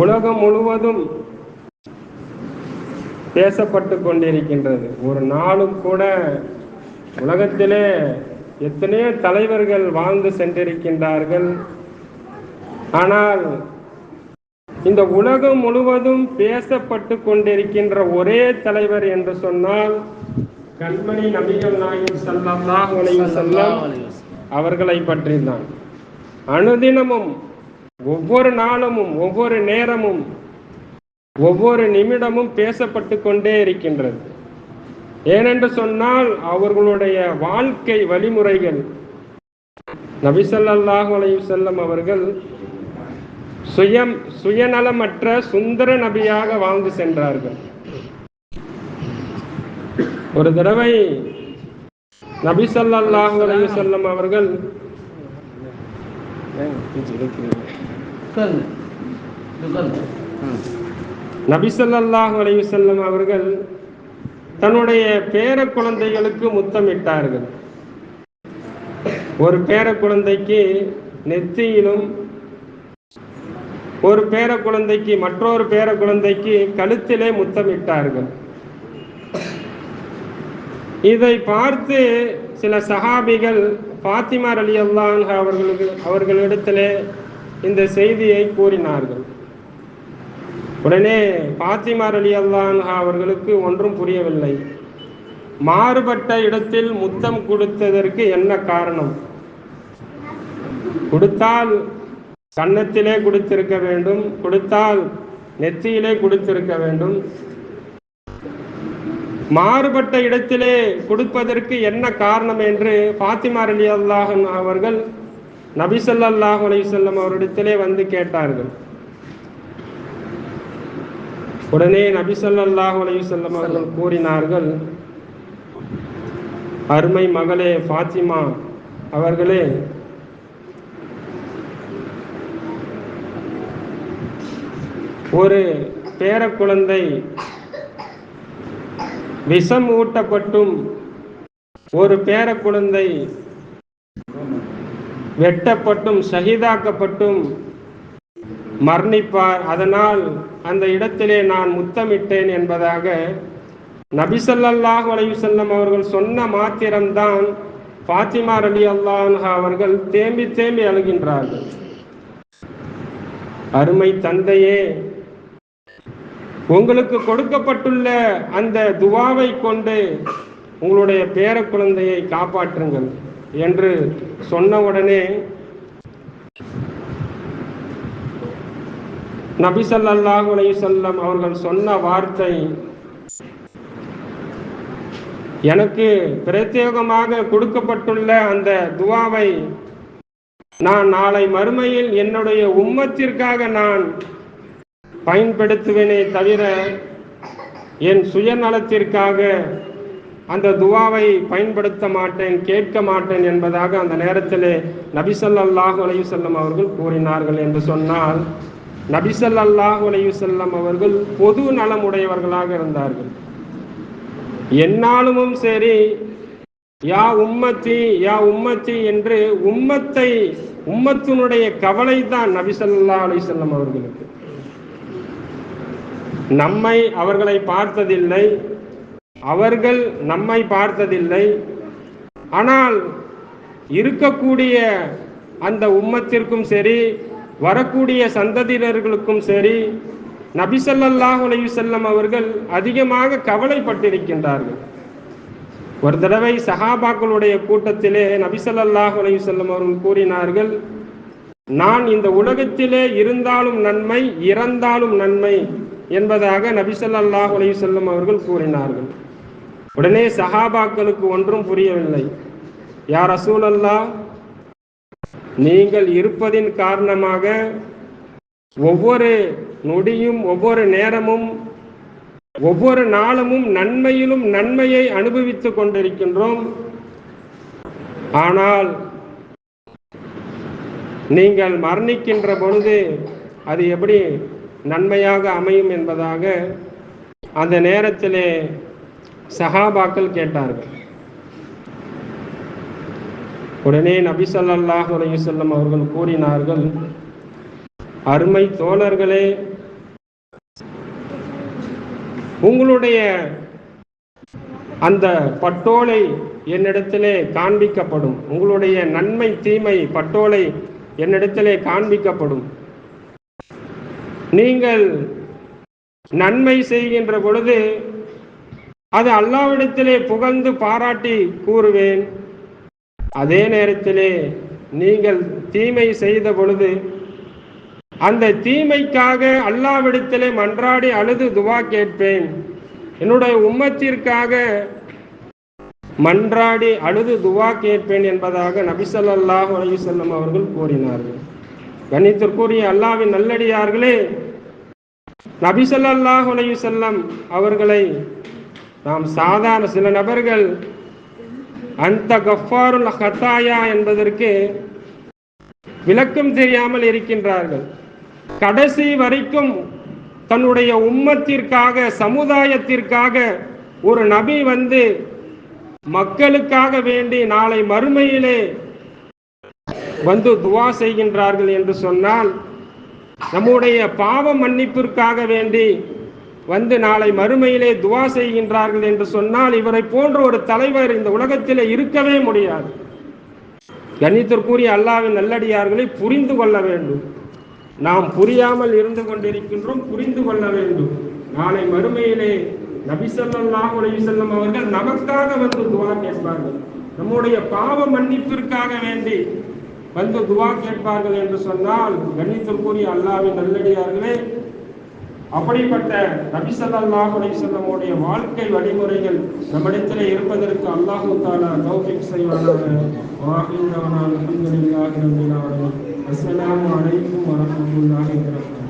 உலகம் முழுவதும் பேசப்பட்டு கொண்டிருக்கின்றது. ஒரு நாளும் கூட உலகத்திலே எத்தனையோ தலைவர்கள் வாழ்ந்து சென்றிருக்கின்றார்கள். ஆனால் இந்த உலகம் முழுவதும் பேசப்பட்டு கொண்டிருக்கின்ற ஒரே தலைவர் என்று சொன்னால் கண்மணி நபிகள் நாயகம் வஸல்லம் அவர்களை பற்றி தான் அனுதினமும் ஒவ்வொரு நாளமும் ஒவ்வொரு நேரமும் ஒவ்வொரு நிமிடமும் பேசப்பட்டு கொண்டே இருக்கின்றது. ஏனென்று சொன்னால் அவர்களுடைய வாழ்க்கை வழிமுறைகள் நபிசல்லாஹு அலைஹி அவர்கள் சுயம் சுயநலமற்ற சுந்தர நபியாக வாழ்ந்து சென்றார்கள். ஒரு தடவை நபி ஸல்லல்லாஹு அலைஹி அவர்கள் நபிசல்லாஹ் உட்காருங்க அவர்கள் தன்னுடைய பேர குழந்தைகளுக்கு முத்தமிட்டார்கள். ஒரு பேர குழந்தைக்கு நெத்தியிலும் ஒரு பேர குழந்தைக்கு மற்றொரு பேர குழந்தைக்கு கழுத்திலே முத்தமிட்டார்கள். இதை பார்த்து சில சகாபிகள் பாத்திமார் அலி அல்லாஹ் அவர்களுக்கு அவர்களிடத்திலே இந்த செய்தியை கூறினார்கள். உடனே பாத்திமார் அலி அல்லாஹ் அவர்களுக்கு ஒன்றும் புரியவில்லை. மாறுபட்ட இடத்தில் முத்தம் கொடுத்ததற்கு என்ன காரணம்? கொடுத்தால் கன்னத்திலே கொடுத்திருக்க வேண்டும் கொடுத்தால் நெத்தியிலே கொடுத்திருக்க வேண்டும் மாறுபட்ட இடத்திலே கொடுப்பதற்கு என்ன காரணம் என்று பாத்திமா அலி அல்லாஹன் அவர்கள் நபி ஸல்லல்லாஹு அலைஹி அவரிடத்திலே வந்து கேட்டார்கள். உடனே நபி ஸல்லல்லாஹு அலைஹி அவர்கள் கூறினார்கள் அருமை மகளே ஃபாத்திமா அவர்களே ஒரு பேர குழந்தை விஷம் ஊட்டப்பட்டும் ஒரு பேர குழந்தை வெட்டப்பட்டும் சகிதாக்கப்பட்டும். மரணிப்பார். அதனால் அந்த இடத்திலே நான் முத்தமிட்டேன் என்பதாக நபிசல்லாஹ் செல்லம் அவர்கள் சொன்ன மாத்திரம்தான் பாத்திமா ரலி அல்லாஹ் அவர்கள் தேம்பி தேம்பி அழுகின்றார்கள். அருமை தந்தையே உங்களுக்கு கொடுக்கப்பட்டுள்ள அந்த துவாவை கொண்டு உங்களுடைய பேர குழந்தையை காப்பாற்றுங்கள் என்று சொன்ன உடனே நபிசல்லாஹு ஸல்லல்லாஹு அவர்கள் சொன்ன வார்த்தை எனக்கு பிரத்யேகமாக கொடுக்கப்பட்டுள்ள அந்த துவாவை நான் நாளை மறுமையில் என்னுடைய உம்மத்திற்காக நான் பயன்படுத்துவேனே தவிர என் சுயநலத்திற்காக அந்த துவாவை பயன்படுத்த மாட்டேன் கேட்க மாட்டேன் என்பதாக அந்த நேரத்திலே நபிசல்லாஹு அலையுசல்லம் அவர்கள் கூறினார்கள் என்று சொன்னால் நபிசல்லாஹு அலையுசல்லம் அவர்கள் பொது நலம் உடையவர்களாக இருந்தார்கள். என்னாலும் சரி யா உம்மத்தி யா உம்மத்தி என்று உம்மத்தை உம்மத்தினுடைய கவலை தான் நபிசல்லா ஸல்லல்லாஹு அவர்களுக்கு. நம்மை அவர்களை பார்த்ததில்லை. அவர்கள் நம்மை பார்த்ததில்லை. ஆனால் இருக்கக்கூடிய அந்த உம்மத்திற்கும் சரி வரக்கூடிய சந்ததியினர்களுக்கும் சரி நபிசல்லாஹ் செல்லம் அவர்கள் அதிகமாக கவலைப்பட்டிருக்கின்றார்கள். ஒரு தடவை சஹாபாக்களுடைய கூட்டத்திலே நபிசல்லாஹ் செல்லம் அவர்கள் கூறினார்கள் நான் இந்த உலகத்திலே இருந்தாலும் நன்மை இறந்தாலும் நன்மை என்பதாக நபிசல்லாஹ் ஸல்லல்லாஹு அவர்கள் கூறினார்கள். உடனே சஹாபாக்களுக்கு ஒன்றும் புரியவில்லை. யார் ரசூலல்லாஹ் நீங்கள் இருப்பதின் காரணமாக ஒவ்வொரு நொடியும் ஒவ்வொரு நேரமும் ஒவ்வொரு நாளமும் நன்மையிலும் நன்மையை அனுபவித்துக் கொண்டிருக்கின்றோம். ஆனால் நீங்கள் மரணிக்கின்ற பொழுது அது எப்படி நன்மையாக அமையும் என்பதாக அந்த நேரத்திலே சஹாபாக்கள் கேட்டார்கள். உடனே நபி ஸல்லல்லாஹு அவர்கள் கூறினார்கள் அருமை தோழர்களே உங்களுடைய அந்த பட்டோலை என்னிடத்திலே காண்பிக்கப்படும் உங்களுடைய நன்மை தீமை பட்டோலை என்னிடத்திலே காண்பிக்கப்படும். நீங்கள் நன்மை செய்கின்ற பொழுது அது அல்லாவிடத்திலே புகழ்ந்து பாராட்டி கூறுவேன். அதே நேரத்திலே நீங்கள் தீமை செய்த பொழுது அந்த தீமைக்காக அல்லாவிடத்திலே மன்றாடி அழுது துவா கேட்பேன். என்னுடைய உம்மத்திற்காக மன்றாடி அழுது துவா கேட்பேன் என்பதாக நபிசல்லாஹ் அலையுசல்லம் அவர்கள் கூறினார்கள். கணித்திற்குரிய அல்லாவின் நல்லடியார்களே நபிசல்லாஹு செல்லம் அவர்களை நாம் சாதாரண சில நபர்கள் அந்த கஃபாருல் ஹத்தாயா என்பதற்கு விளக்கம் தெரியாமல் இருக்கின்றார்கள். கடைசி வரைக்கும் தன்னுடைய உம்மத்திற்காக சமுதாயத்திற்காக ஒரு நபி வந்து மக்களுக்காக வேண்டி நாளை மறுமையிலே வந்து துவா செய்கின்றார்கள் என்று சொன்னால் நம்முடைய பாவ மன்னிப்பிற்காக வேண்டி வந்து நாளை மறுமையிலே துவா செய்கின்றார்கள் என்று சொன்னால் இவரை போன்ற ஒரு தலைவர் இந்த உலகத்திலே இருக்கவே முடியாது. கண்ணியத்திற்குரிய அல்லாவின் நல்லடியார்களை புரிந்து கொள்ள வேண்டும். நாம் புரியாமல் இருந்து கொண்டிருக்கின்றோம் புரிந்து கொள்ள வேண்டும். நாளை மறுமையிலே நபிசல்லாஹ் செல்லும் அவர்கள் நமக்காக வந்து துவா கேட்பார்கள். நம்முடைய பாவ மன்னிப்பிற்காக வேண்டி வந்து துவா கேட்பார்கள் என்று சொன்னால் கண்ணியத்திற்குரிய அல்லாவின் நல்லடியார்களே அப்படிப்பட்ட நபிசல்லாஹ் செல்லமுடைய வாழ்க்கை வழிமுறைகள் நம்மிடத்தில் இருப்பதற்கு அல்லாஹு தாலா தௌஃபிக் செய்வானாக. வாஹிந்தவனால் அல்ஹம்துலில்லாஹி ரப்பில் ஆலமீன். அஸ்ஸலாமு அலைக்கும் வரஹ்மத்துல்லாஹி வபரகாத்துஹு.